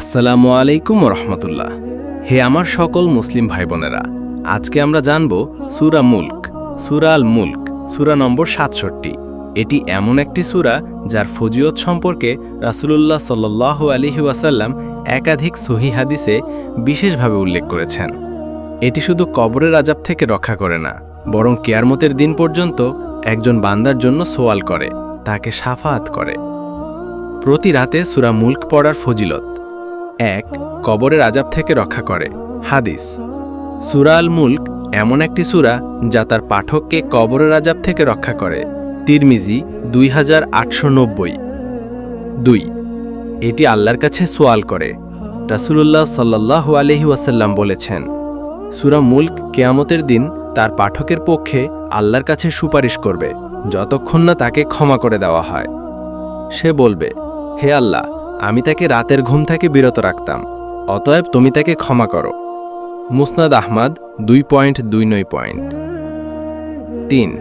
আসসালামু আলাইকুম রহমতুল্লাহ হে আমার সকল মুসলিম ভাই বোনেরা আজকে আমরা জানব সুরা মুল্ক সুরা মুল্ক, সুরা নম্বর সাতষট্টি। এটি এমন একটি সুরা যার ফজিয়ত সম্পর্কে রাসূলুল্লাহ সাল্লাহ আলিহি ওয়াসাল্লাম একাধিক সহি হাদিসে বিশেষভাবে উল্লেখ করেছেন। এটি শুধু কবরের আজাব থেকে রক্ষা করে না, বরং কেয়ারমতের দিন পর্যন্ত একজন বান্দার জন্য সোয়াল করে, তাকে সাফাত করে। প্রতি রাতে সুরা মুল্ক পড়ার ফজিলত এক কবরের আজাব থেকে রক্ষা করে। হাদিস। সুরা আল মুল্ক এমন একটি সুরা যা তার পাঠককে কবরের আজাব থেকে রক্ষা করে। তিরমিজি দুই হাজার আটশো নব্বই। দুই। এটি আল্লাহর কাছে সোয়াল করে। রাসূলুল্লাহ সাল্লাহ আলহি ওয়াসাল্লাম বলেছেন, সুরা মুল্ক কেয়ামতের দিন তার পাঠকের পক্ষে আল্লাহর কাছে সুপারিশ করবে, যতক্ষণ না তাকে ক্ষমা করে দেওয়া হয়। সে বলবে, হে আল্লাহ আমি তাকে রাতের ঘুম থেকে বিরত রাখতাম। অতএব তুমি তাকে ক্ষমা করো। মুসনাদ আহমাদ, দুই পয়েন্ট, দুই নয় পয়েন্ট। তিন,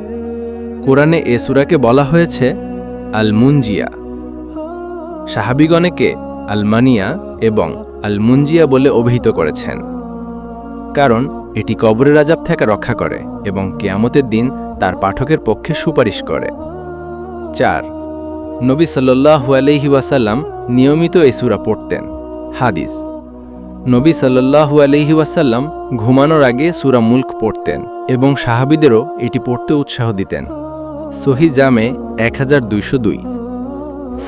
কোরআনে এ সুরাকে বলা হয়েছে আল মুঞ্জিয়া সাহাবিগণেকে আলমানিয়া এবং আল মুঞ্জিয়া বলে অভিহিত করেছেন। কারণ, এটি কবরের আজাব থেকে রক্ষা করে এবং কেয়ামতের দিন তার পাঠকের পক্ষে সুপারিশ করে। চার নবী সাল্লাহু আলহি ওয়াসাল্লাম নিয়মিত এই সুরা পড়তেন। হাদিস। নবী সাল্লাহু আলহি ওয়াসাল্লাম ঘুমানোর আগে সুরা মুল্ক পড়তেন এবং সাহাবিদেরও এটি পড়তে উৎসাহ দিতেন। সহি জামে এক হাজার দুইশো দুই।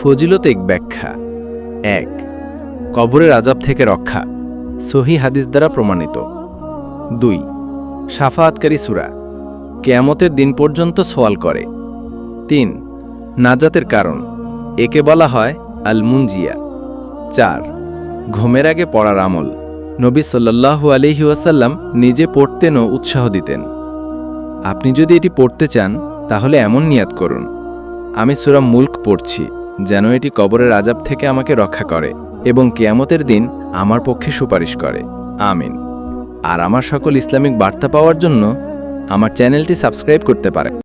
ফজিলতিক ব্যাখ্যা। এক, কবরের আজাব থেকে রক্ষা। সহি হাদিস দ্বারা প্রমাণিত। দুই সাফাৎকারী সুরা। কেয়ামতের দিন পর্যন্ত সোয়াল করে। তিন নাজাতের কারণ, একে বলা হয় আল মুঞ্জিয়া চার, ঘুমের আগে পড়ার আমল। নবী সাল্লাল্লাহু আলিহি ওয়াসাল্লাম নিজে পড়তেনও উৎসাহ দিতেন। আপনি যদি এটি পড়তে চান, তাহলে এমন নিয়াত করুন। আমি সুরা মুল্ক পড়ছি, যেন এটি কবরের আজাব থেকে আমাকে রক্ষা করে এবং কেয়ামতের দিন আমার পক্ষে সুপারিশ করে। আমিন। আর আমার সকল ইসলামিক বার্তা পাওয়ার জন্য আমার চ্যানেলটি সাবস্ক্রাইব করতে পারে